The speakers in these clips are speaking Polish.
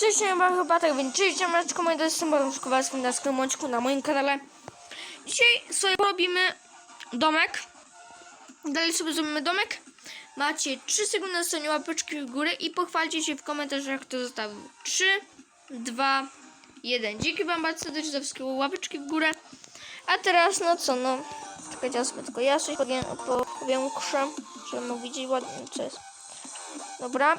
Cześć, ja chyba tak, więc cześć, ziomeczko, moje drodzy, jestem Szkowarski na Skromoczku na moim kanale. Dzisiaj sobie robimy domek. Dalej sobie zrobimy domek. Macie 3 sekundy na stronie łapeczki w górę i pochwalcie się w komentarzach, kto zostawił 3, 2, 1. Dzięki wam bardzo serdecznie za wszystkie łapeczki w górę. A teraz, no co, no, czekajcie, ja sobie tylko ja coś powiem, powiększę, żeby mógł widzieć ładnie, co jest. Dobra.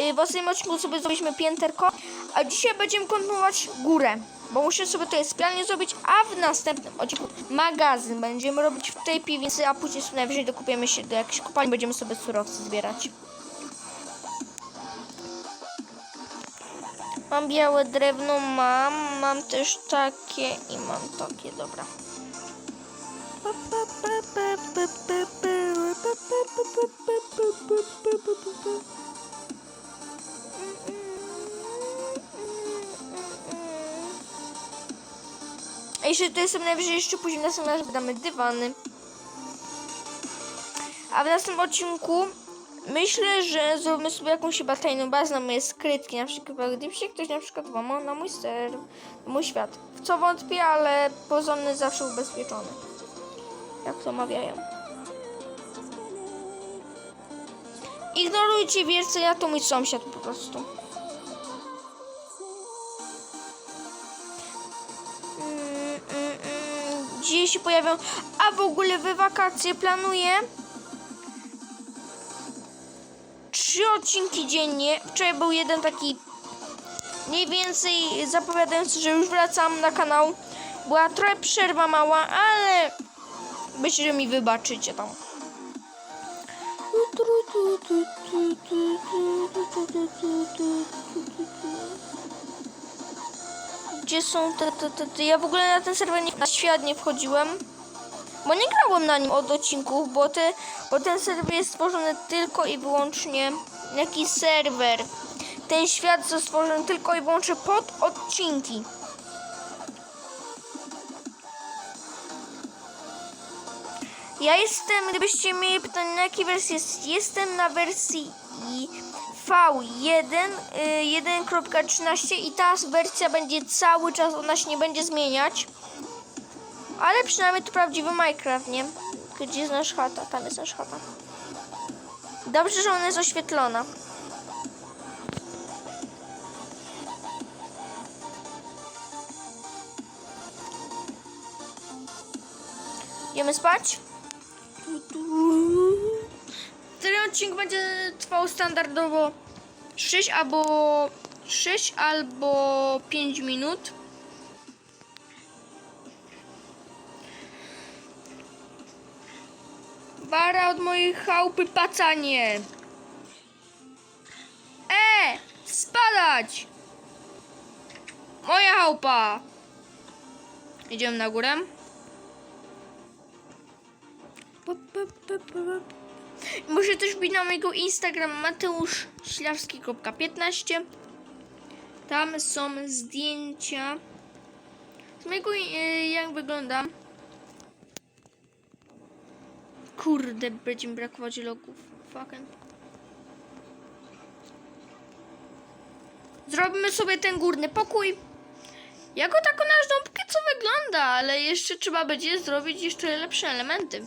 Y, W ostatnim odcinku sobie zrobiliśmy pięterko, a dzisiaj będziemy kontynuować górę, bo musimy sobie tutaj specjalnie zrobić, a w następnym odcinku magazyn będziemy robić w tej piwnicy, a później sobie najwyżej dokupiemy się do jakiejś kopalni, będziemy sobie surowce zbierać. Mam białe drewno, mam, mam też takie i mam takie, dobra. A jeśli to jestem najwyżej jeszcze później następnym razem damy dywany. A w następnym odcinku myślę, że zrobimy sobie jakąś chyba tajną bazę na moje skrytki. Na przykład gdyby się ktoś na przykład włamał na mój ster, na mój świat. W co wątpię, ale porządny zawsze ubezpieczony. Jak to mawiają. Ignorujcie wiercenia, ja to mój sąsiad po prostu. Mm. Dzisiaj się pojawią. A w ogóle we wakacje planuję trzy odcinki dziennie. Wczoraj był jeden taki mniej więcej zapowiadający, że już wracam na kanał. Była trochę przerwa mała, ale myślę, że mi wybaczycie tam. Gdzie są te, te, te, te? Ja w ogóle na ten serwer nie, na świat nie wchodziłem. Bo nie grałem na nim od odcinków, bo, te, bo ten serwer jest stworzony tylko i wyłącznie. Jaki serwer? Ten świat został stworzony tylko i wyłącznie pod odcinki. Ja jestem, gdybyście mieli pytanie na jakiej wersji jest, jestem na wersji V1 y, 1.13 i ta wersja będzie cały czas, ona się nie będzie zmieniać. Ale przynajmniej to prawdziwy Minecraft, nie? Gdzie jest nasz chata? Tam jest nasz chata. Dobrze, że ona jest oświetlona. Idziemy spać? Odcinek będzie trwał standardowo 6 albo 6 albo 5 minut. Bara od mojej chałupy pacanie. E! Spadać! Moja chałupa! Idziemy na górę. Pop. Muszę też wbić na mojego Instagram mateuszślawski.15 Tam są zdjęcia z mojego, e, jak wyglądam. Kurde, będzie mi brakować logów. Fucking. Zrobimy sobie ten górny pokój. Jako tako nasz póki co wygląda, ale jeszcze trzeba będzie zrobić jeszcze lepsze elementy.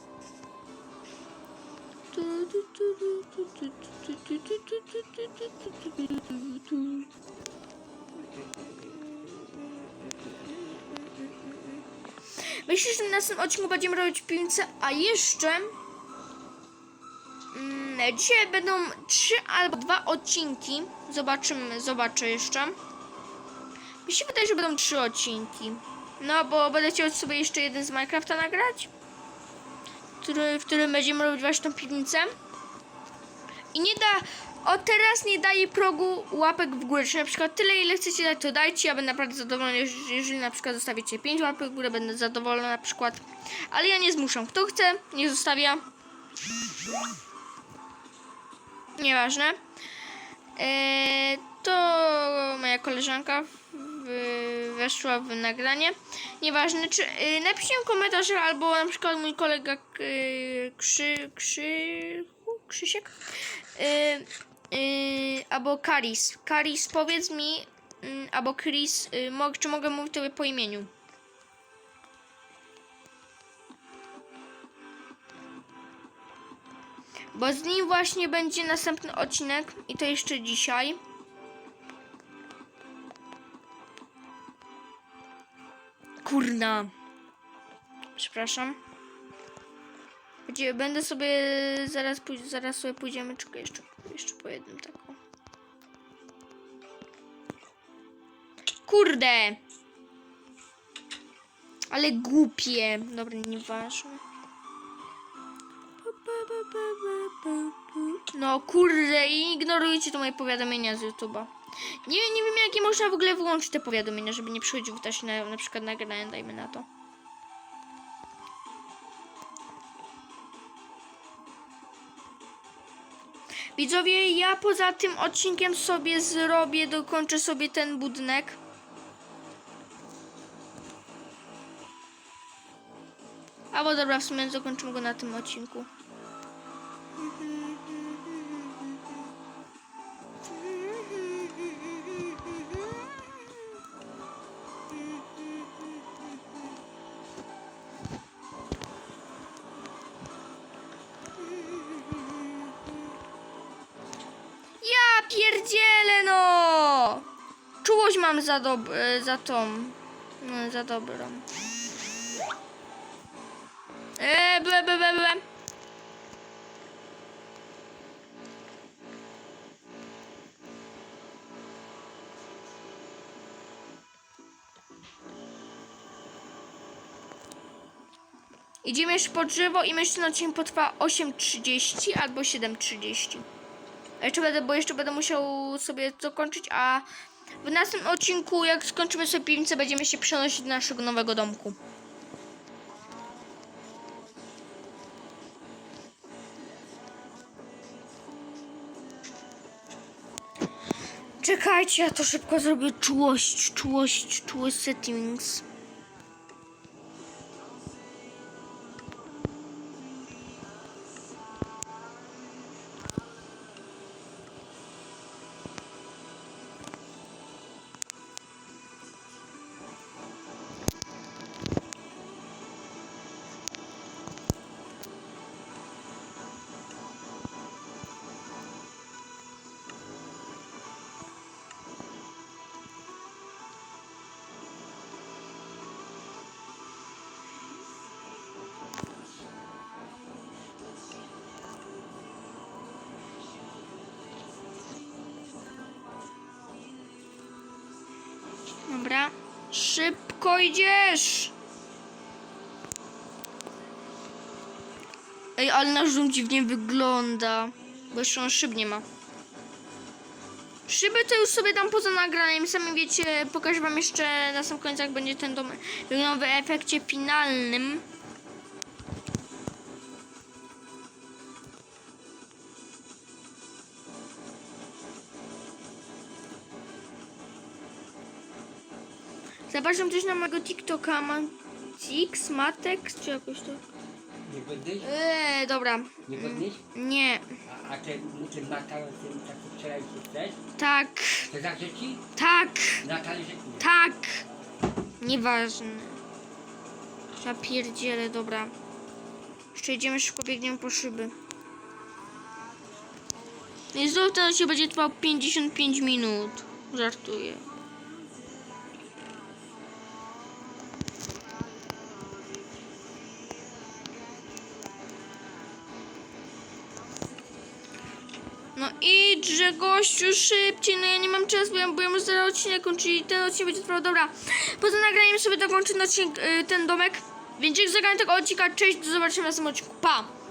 Myślę, że w następnym odcinku będziemy robić piwnicę, a jeszcze mm, dzisiaj będą trzy albo dwa odcinki. Zobaczymy, zobaczę jeszcze. Mi się wydaje, że będą trzy odcinki. No, bo będę chciał sobie jeszcze jeden z Minecrafta nagrać który, w którym będziemy robić właśnie tą piwnicę. I nie da, o teraz nie daje progu łapek w górę, czyli na przykład tyle ile chcecie dać, to dajcie, ja będę naprawdę zadowolony, jeżeli, na przykład zostawicie 5 łapek w górę, będę zadowolona na przykład. Ale ja nie zmuszam, kto chce, nie zostawia. Nieważne. Eee, to moja koleżanka weszła w nagranie. Nieważne, czy yy, napiszcie w komentarzach, albo na przykład mój kolega yy, Krzy, Krzy, Krzysiek Yy, albo Karis. Karis, powiedz mi, yy, albo Chris, czy mogę mówić tobie po imieniu? Bo z nim właśnie będzie następny odcinek i to jeszcze dzisiaj. Kurna. Przepraszam. Będę sobie zaraz, zaraz sobie pójdziemy, czekaj, jeszcze, jeszcze po jednym taką. Kurde! Ale głupie. Dobra, nieważne. No kurde, i ignorujcie to moje powiadomienia z YouTube'a. Nie, nie wiem, jakie można w ogóle wyłączyć te powiadomienia, żeby nie przychodził też na, na przykład nagrania, dajmy na to. Widzowie, ja poza tym odcinkiem sobie zrobię, dokończę sobie ten budynek. Albo dobra, w sumie zakończymy go na tym odcinku. Ja Czułość mam za, dob- e, za tą. No, za dobrą. Eee, ble, ble, ble. Idziemy już po drzewo i myślę, że odcinek potrwa 8.30 albo 7.30. A Jeszcze będę, bo jeszcze będę musiał sobie dokończyć, a w następnym odcinku, jak skończymy sobie piwnicę, będziemy się przenosić do naszego nowego domku. Czekajcie, ja to szybko zrobię. Czułość, czułość, czułość settings. Szybko idziesz! Ej, ale nasz dom dziwnie wygląda. Bo jeszcze on szyb nie ma. Szyby to już sobie dam poza nagraniem. Sami wiecie, pokażę wam jeszcze na sam końcu, jak będzie ten dom wyglądał w efekcie finalnym. Zapraszam też na mojego TikToka, Matix, Matex, czy jakoś tak. Nie będziesz? Eee, dobra. Nie będziesz? Nie, A, a ten, ten makaron, ten taki wczorajszy chcesz? tak, To zagrzeć ci? tak, Na talerzyku. tak. Nieważne. Ja pierdzielę, dobra. Jeszcze idziemy szybko, biegniemy po szyby. I znowu ten się będzie trwał 55 minut. Żartuję. Idźże gościu szybciej, no ja nie mam czasu, bo ja, muszę zaraz odcinek kończyć, ten odcinek będzie trwał, dobra. Poza nagraniem sobie dokończę ten odcinek, y, ten domek. Więc dzięki za oglądanie tego odcinka, cześć, do zobaczenia w następnym odcinku, pa!